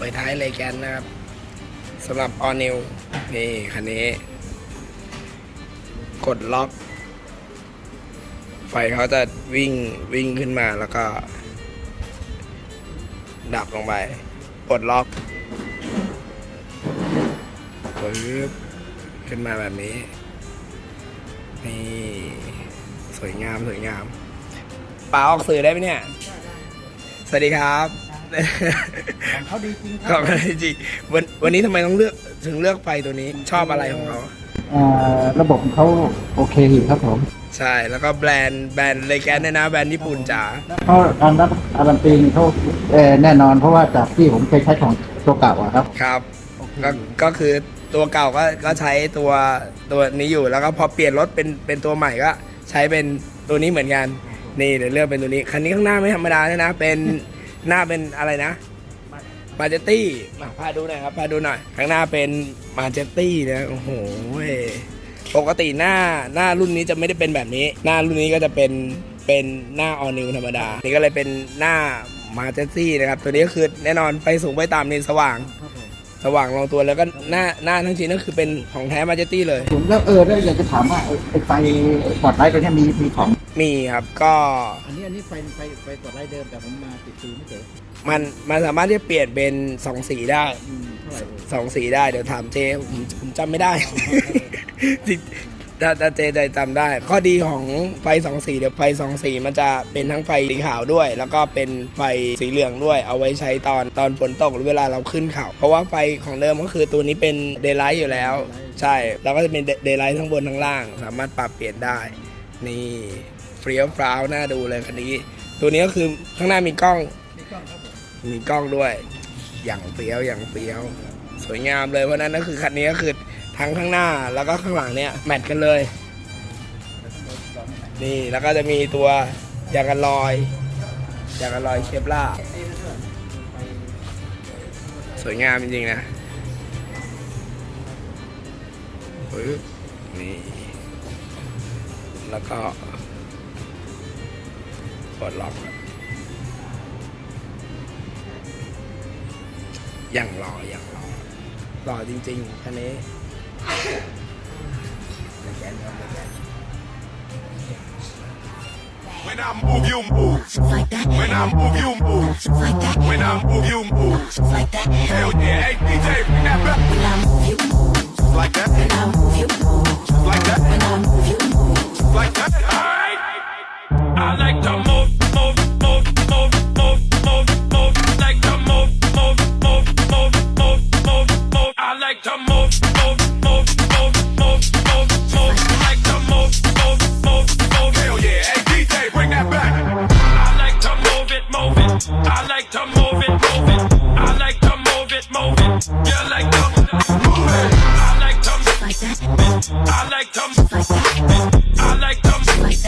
เปิดท้ายเลยแกนนะครับสำหรับออนิวนี่คันนี้ กดล็อก ไฟเขาจะวิ่งวิ่งขึ้นมาแล้วก็ ดับลงไปกดล็อกปึ๊บขึ้นมาแบบนี้ นี่สวยงามสวยงามป๋าออกสื่อได้ไหมเนี่ย สวัสดีครับ ของเขาดีจริงคขรัอบคุณจริงวันวันนี้ทำไมต้องเลือกถึงเลือกไฟตัวนี้ชอบอะไรของเขาเอ่อระบบของเขาโอเคอยู่ครับผมใช่แล้วก็แบรนด์แบรนด์เลแกนเนี่ยนะแบรนด์ญี่ปุ่นจ๋าเขาการรับการันตีนี่เขาเอ่อแน่นอนเพราะว่าจากที่ผมเคยใช้ของตัวเก่าอะครับครับโอเคก็ก็คือตัวเก่าก็ก็ใช้ตัวตัวนี้อยู่แล้วก็พอเปลี่ยนรถเป็นเป็นตัวใหม่ก็ใช้เป็นตัวนี้เหมือนกันนี่เดี๋ยวเลือกเป็นตัวนี้คันนี้ข้างหน้าไม่ธรรมดาเลยนะเป็น หน้าเป็นอะไรนะ มาเจตี้มาพาดูหน่อยครับพาดูหน่อยข้างหน้าเป็นมาเจตี้นะโอ้โหปกติหน้าหน้ารุ่นนี้จะไม่ได้เป็นแบบนี้ หน้ารุ่นนี้ก็จะเป็นเป็นหน้าออนิวธรรมดา นี่ก็เลยเป็นหน้ามาเจตี้นะครับ ตัวนี้ก็คือแน่นอนไฟสูงไฟต่ำนี่สว่างครับผมสว่างลงตัวแล้วก็หน้าหน้าทั้งชิ้นก็คือเป็นของแท้มาเจตี้เลย ผมแล้วเออแล้วอยากจะถามว่าไอ้ไอ้ไฟปอดไลท์ตัวเนี้ยมีมีของ มีครับก็อันนี้อันนี้ไฟไฟไฟปอดไลท์เดิมแต่ผมมาติดซีไม่เจอมันมันสามารถที่จะเปลี่ยนเป็นสองสีได้อืมเท่าไหร่เอ่ยสองสีได้เดี๋ยวถามเจผมผมจำไม่ได้จริงถ้าถ้าเจใจจำได้ ข้อดีของไฟสองสีเดี๋ยวไฟสองสีมันจะเป็นทั้งไฟสีขาวด้วย แล้วก็เป็นไฟสีเหลืองด้วย เอาไว้ใช้ตอนตอนฝนตกหรือเวลาเราขึ้นเขาเพราะว่าไฟของเดิมก็คือตัวนี้เป็นเดย์ไลท์อยู่แล้ว ใช่ แล้วก็จะเป็นเดย์ไลท์ทั้งบนทั้งล่าง สามารถปรับเปลี่ยนได้ นี่เฟรียวฟราวน่าดูเลยคันนี้ ตัวนี้ก็คือข้างหน้ามีกล้อง มีกล้องครับผมมีกล้องด้วย อย่างเฟี้ยวอย่างเฟี้ยว สวยงามเลยเพราะนั้นก็คือคันนี้ก็คือทั้งข้างหน้าแล้วก็ข้างหลังเนี่ยแมทกันเลย นี่แล้วก็จะมีตัวยางกันลอยยางกันลอยเคปล่าสวยงามจริงๆนะนี่ แล้วก็กดล็อกอย่างหล่ออย่างหล่อหล่อจริงๆคันนี้แกนครับแกน When I move, you move. like that, When I move, you move. like that, When I move, you move. like that. Hell yeah, hey DJ, bring that back. When I move, you move. Like that, When I move, you move. I like to move it, move it. I like to move it, move it. I like to